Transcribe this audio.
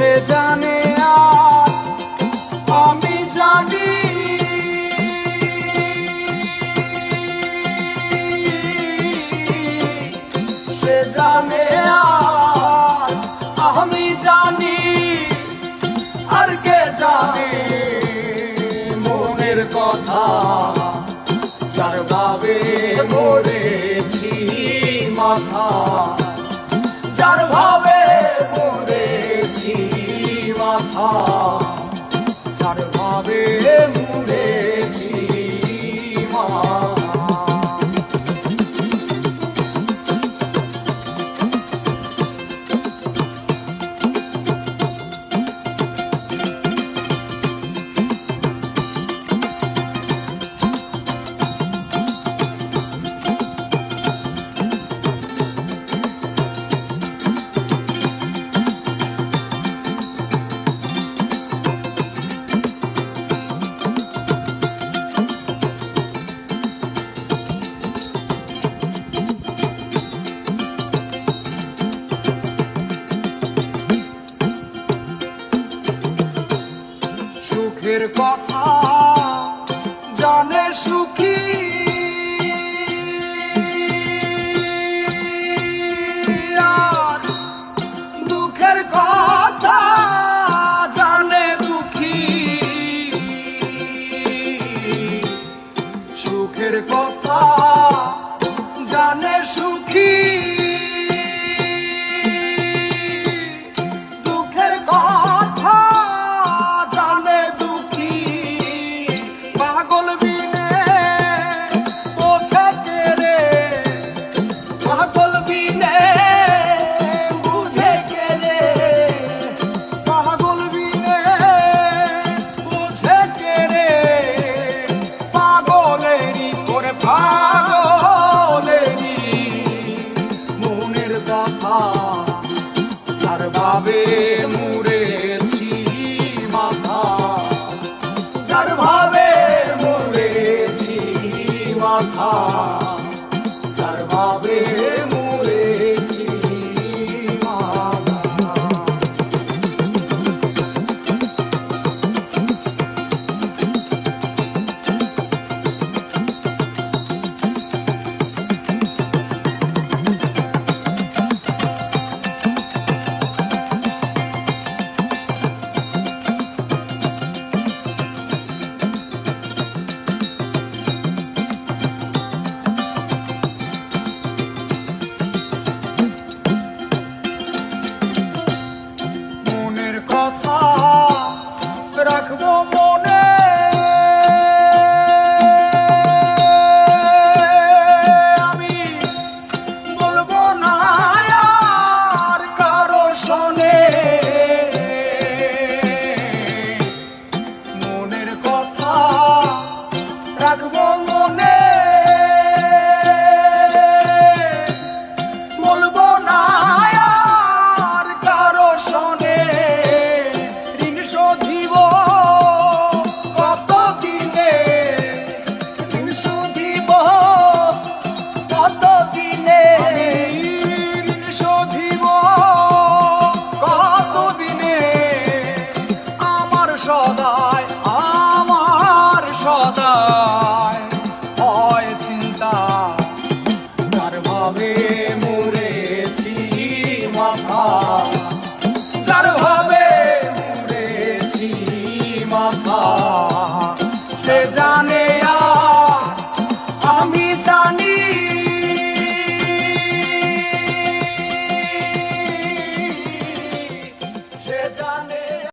সে জানে আমি জানি। সে জানে আমি জানি, আর কে জানে মনের কথা যার বাবে মরেছি মাথা। সার ভাবে মুড়েছি। মুখের কথা জানে শুধু I'll be. চিন্তা ভাবে